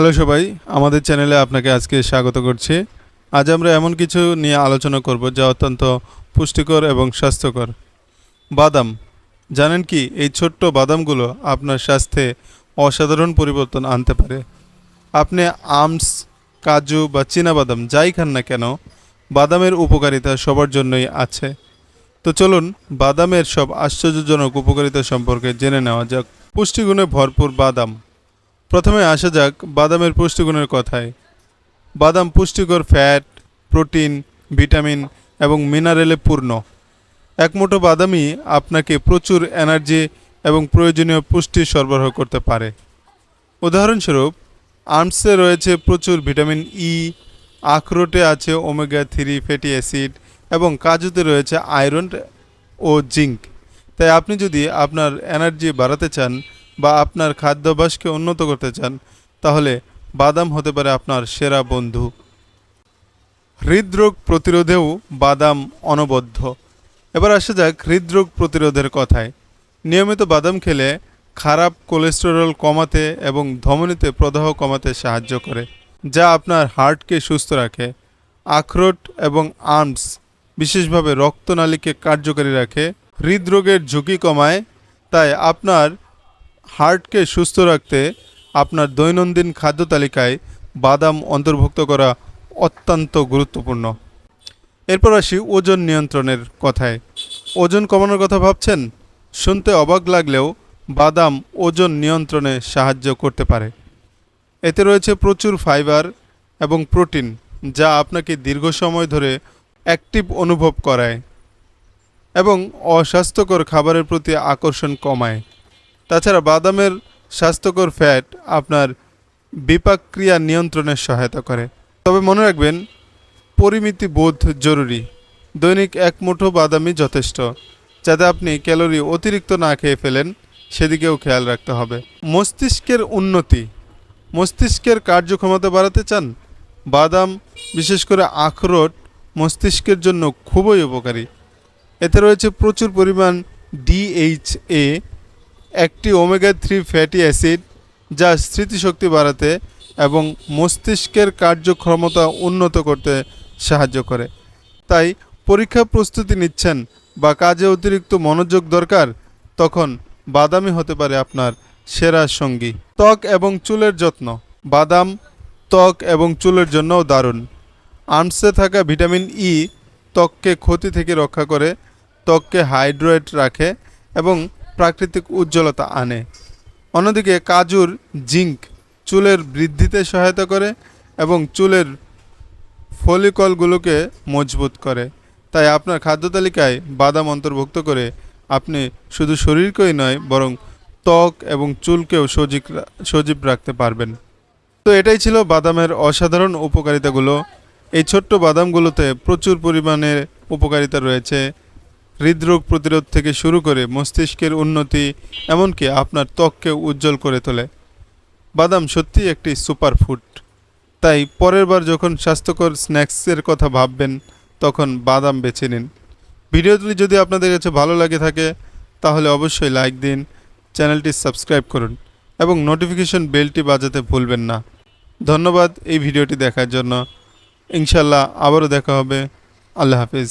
Hello সবাই, আমাদের চ্যানেলে আপনাকে আজকে স্বাগত করছি। আজ আমরা এমন কিছু নিয়ে আলোচনা করব যা অত্যন্ত পুষ্টিকর এবং স্বাস্থ্যকর। বাদাম। জানেন কি, এই ছোট্ট বাদামগুলো আপনার স্বাস্থ্যে অসাধারণ পরিবর্তন আনতে পারে। আপনি আমস, কাজু বা বাদাম যাই খান না কেন, বাদামের উপকারিতা সবার জন্যই আছে। তো চলুন, বাদামের সব আশ্চর্যজনক উপকারিতা সম্পর্কে জেনে নেওয়া যাক। পুষ্টিগুণে ভরপুর বাদাম। প্রথমে আসা যাক বাদামের পুষ্টিগুণের কথায়। বাদাম পুষ্টিকর ফ্যাট প্রোটিন ভিটামিন এবং মিনারেলে পূর্ণ। এক মুঠো বাদামই আপনাকে প্রচুর এনার্জি এবং প্রয়োজনীয় পুষ্টি সরবরাহ করতে পারে। উদাহরণস্বরূপ আর্মসে রয়েছে প্রচুর ভিটামিন ই আখরোটে আছে ওমেগা থ্রি ফ্যাটি অ্যাসিড এবং কাজুতে রয়েছে আয়রন ও জিঙ্ক তাই আপনি যদি আপনার এনার্জি বাড়াতে চান বা আপনার খাদ্যাভ্যাসকে উন্নত করতে চান, তাহলে বাদাম হতে পারে আপনার সেরা বন্ধু। হৃদরোগ প্রতিরোধেও বাদাম অনবদ্য। এবার আসা যাক হৃদরোগ প্রতিরোধের কথায়। নিয়মিত বাদাম খেলে খারাপ কোলেস্টেরল কমাতে এবং ধমনীতে প্রদাহ কমাতে সাহায্য করে, যা আপনার হার্টকে সুস্থ রাখে, আখরোট এবং আর্মস, বিশেষভাবে রক্তনালীকে কার্যকারী রাখে, হৃদরোগের ঝুঁকি কমায়, তাই আপনার হার্টকে সুস্থ রাখতে আপনার দৈনন্দিন খাদ্য তালিকায় বাদাম অন্তর্ভুক্ত করা অত্যন্ত গুরুত্বপূর্ণ। এরপর আসি ওজন নিয়ন্ত্রণের কথায়। ওজন কমানোর কথা ভাবছেন? শুনতে অবাক লাগলেও বাদাম ওজন নিয়ন্ত্রণে সাহায্য করতে পারে। এতে রয়েছে প্রচুর ফাইবার এবং প্রোটিন, যা আপনাকে দীর্ঘ সময় ধরে অ্যাক্টিভ অনুভব করায় এবং অস্বাস্থ্যকর খাবারের প্রতি আকর্ষণ কমায়। তাছাড়া বাদামের স্বাস্থ্যকর ফ্যাট আপনার বিপাক ক্রিয়া নিয়ন্ত্রণে সহায়তা করে। তবে মনে রাখবেন, পরিমিতি বোধ জরুরি। দৈনিক এক মুঠো বাদামই যথেষ্ট, যাতে আপনি ক্যালোরি অতিরিক্ত না খেয়ে ফেলেন, সেদিকেও খেয়াল রাখতে হবে। মস্তিষ্কের উন্নতি। মস্তিষ্কের কার্যক্ষমতা বাড়াতে চান? বাদাম, বিশেষ করে আখরোট, মস্তিষ্কের জন্য খুবই উপকারী। এতে রয়েছে প্রচুর পরিমাণ ডিএইচএ একটি ওমেগা থ্রি ফ্যাটি অ্যাসিড যা স্মৃতিশক্তি বাড়াতে এবং মস্তিষ্কের কার্যক্ষমতা উন্নত করতে সাহায্য করে। তাই পরীক্ষা প্রস্তুতি নিচ্ছেন বা কাজে অতিরিক্ত মনোযোগ দরকার, তখন বাদামি হতে পারে আপনার সেরা সঙ্গী। ত্বক এবং চুলের যত্ন। বাদাম, ত্বক এবং চুলের জন্যও দারুণ। আর্মসে থাকা ভিটামিন ই ত্বককে ক্ষতি থেকে রক্ষা করে, ত্বককে হাইড্রেট রাখে এবং প্রাকৃতিক উজ্জ্বলতা আনে। অন্যদিকে কাজুর জিঙ্ক চুলের বৃদ্ধিতে সহায়তা করে এবং চুলের ফলিকলগুলোকে মজবুত করে। তাই আপনার খাদ্য তালিকায় বাদাম অন্তর্ভুক্ত করে আপনি শুধু শরীরকেই নয়, বরং ত্বক এবং চুলকেও সজীব সজীব রাখতে পারবেন। তো এটাই ছিল বাদামের অসাধারণ উপকারিতাগুলো। এই ছোট্ট বাদামগুলোতে প্রচুর পরিমাণে উপকারিতা রয়েছে। হৃদরোগ প্রতিরোধ থেকে শুরু করে মস্তিষ্কের উন্নতি, এমনকি আপনার ত্বককে উজ্জ্বল করে তোলে। বাদাম সত্যি একটি সুপার ফুড তাই পরের বার যখন স্বাস্থ্যকর স্ন্যাক্সের কথা ভাববেন, তখন বাদাম বেছে নিন। ভিডিওটি যদি আপনাদের কাছে ভালো লাগে থাকে, তাহলে অবশ্যই লাইক দিন, চ্যানেলটি সাবস্ক্রাইব করুন, এবং নোটিফিকেশন বেলটি বাজাতে ভুলবেন না। ধন্যবাদ এই ভিডিওটি দেখার জন্য। ইনশাল্লাহ আবারও দেখা হবে। আল্লাহ হাফিজ।